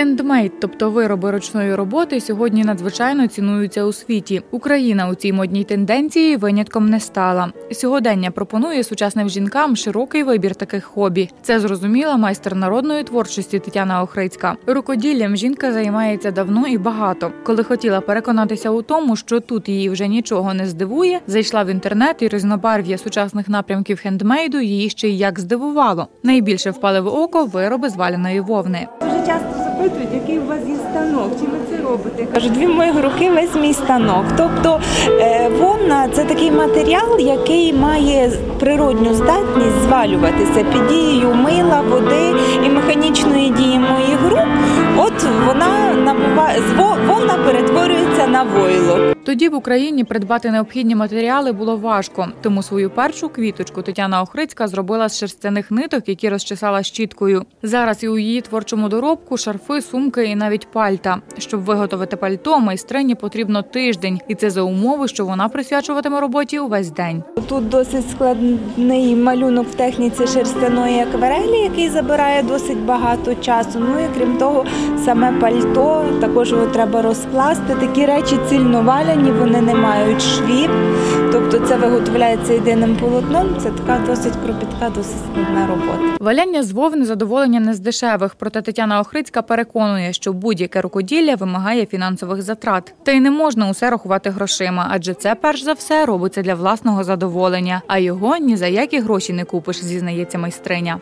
Хендмейд, тобто вироби ручної роботи, сьогодні надзвичайно цінуються у світі. Україна у цій модній тенденції винятком не стала. Сьогодення пропонує сучасним жінкам широкий вибір таких хобі. Це зрозуміла майстер народної творчості Тетяна Охрицька. Рукоділлям жінка займається давно і багато. Коли хотіла переконатися у тому, що тут її вже нічого не здивує, зайшла в інтернет і різнобарв'я сучасних напрямків хендмейду її ще й як здивувало. Найбільше впали в око вироби з валяної вовни. Дуже часто запитують, який у вас є станок, чим ви це робите. Кажу, дві мої руки весь мій станок. Тобто е, вовна це такий матеріал, який має природню здатність звалюватися під дією мила, води і механічної дії моїх рук. От вона набуває вовна перетворюється на войлок. Тоді в Україні придбати необхідні матеріали було важко, тому свою першу квіточку Тетяна Охрицька зробила з шерстяних ниток, які розчесала щіткою. Зараз і у її творчому доробку шарфи, сумки і навіть пальта. Щоб виготовити пальто, майстрині потрібно тиждень, і це за умови, що вона присвячуватиме роботі увесь день. Тут досить складний малюнок в техніці шерстяної акварелі, який забирає досить багато часу. Ну і крім того, саме пальто також його треба розкласти. Такі речі цільно валяні, вони не мають швів. Тобто це виготовляється єдиним полотном. Це така досить кропітка, досить складна робота. Валяння з вовни задоволення не з дешевих. Проте Тетяна Охрицька переконує, що будь-яке рукоділля вимагає фінансових затрат. Та й не можна усе рахувати грошима, адже це перш за все робиться для власного задоволення. А його ні за які гроші не купиш, зізнається майстриня.